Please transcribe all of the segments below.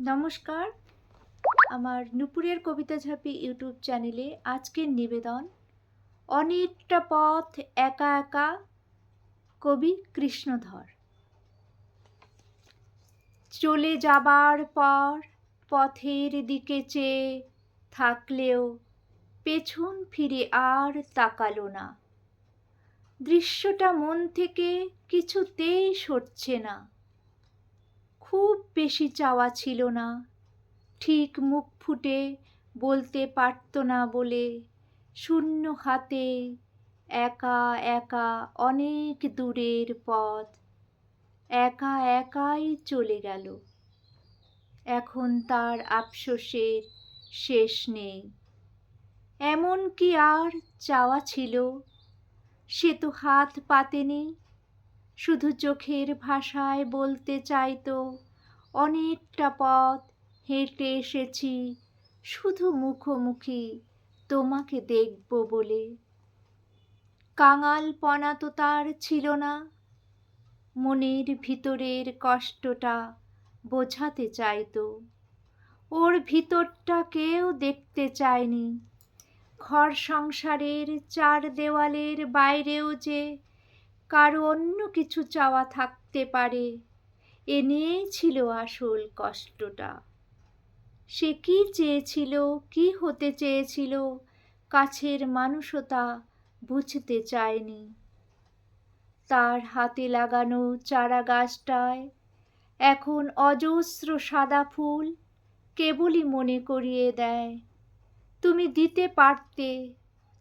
নমস্কার। আমার নুপুরের কবিতা ঝাঁপি ইউটিউব চ্যানেলে আজকের নিবেদন অনেকটা পথ একা একা, কবি কৃষ্ণধর। চলে যাবার পর পথের দিকে চেয়ে থাকলেও পেছন ফিরে আর তাকালো না। দৃশ্যটা মন থেকে কিছুতেই সরছে না। খুব বেশি চাওয়া ছিল না। ঠিক মুখ ফুটে বলতে পারত না বলে শূন্য হাতে একা একা অনেক দূরের পথ একা একাই চলে গেল। এখন তার আফসোসের শেষ নেই। এমন কি আর চাওয়া ছিল? সে তো হাত পাতেনি। শুধু চোখের ভাষায় বলতে চাইতো। অনেকটা পথ হেঁটে এসেছি, শুধু মুখোমুখি তোমাকে দেখব বলে। কাঙালপনা তো তার ছিল না। মনের ভিতরের কষ্টটা বোঝাতে চাইতো। ওর ভিতরটা কেউ দেখতে চায়নি। ঘর সংসারের চার দেওয়ালের বাইরেও যে কারও অন্য কিছু চাওয়া থাকতে পারে। এ নিয়েই ছিল আসল কষ্টটা। সে কি চেয়েছিল, কি হতে চেয়েছিল, কাছের মানুষতা বুঝতে চায়নি। তার হাতে লাগানো চারা গাছটায় এখন অজস্র সাদা ফুল কেবলই মনে করিয়ে দেয়। তুমি দিতে পারতে,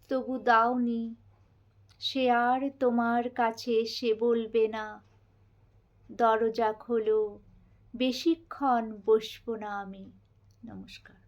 তবু দাওনি। সে আর তোমার কাছে এসে বলবে না। দরজা খোলো বেশিক্ষণ বসবো না আমি। নমস্কার।